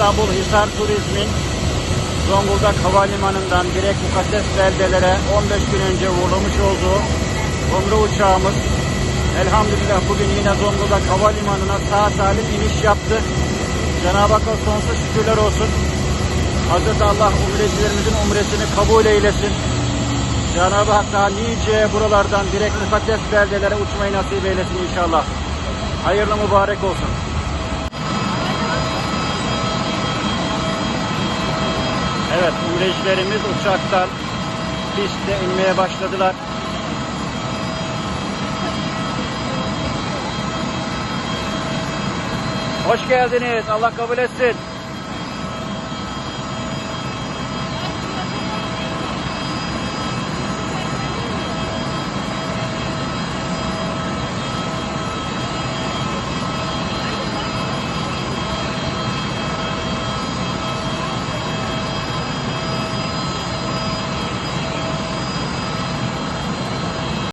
İstanbul Hisar Turizm'in Zonguldak Havalimanı'ndan direkt mukaddes beldelere 15 gün önce uğurlamış olduğu Umre uçağımız elhamdülillah bugün yine Zonguldak Havalimanı'na sağ salim iniş yaptı. Cenab-ı Hakk'a sonsuz şükürler olsun. Hazreti Allah umrecilerimizin umresini kabul eylesin. Cenab-ı Hak daha nice buralardan direkt mukaddes beldelere uçmayı nasip eylesin inşallah. Hayırlı mübarek olsun. Evet, umrecilerimiz uçaktan pistte inmeye başladılar. Hoş geldiniz. Allah kabul etsin.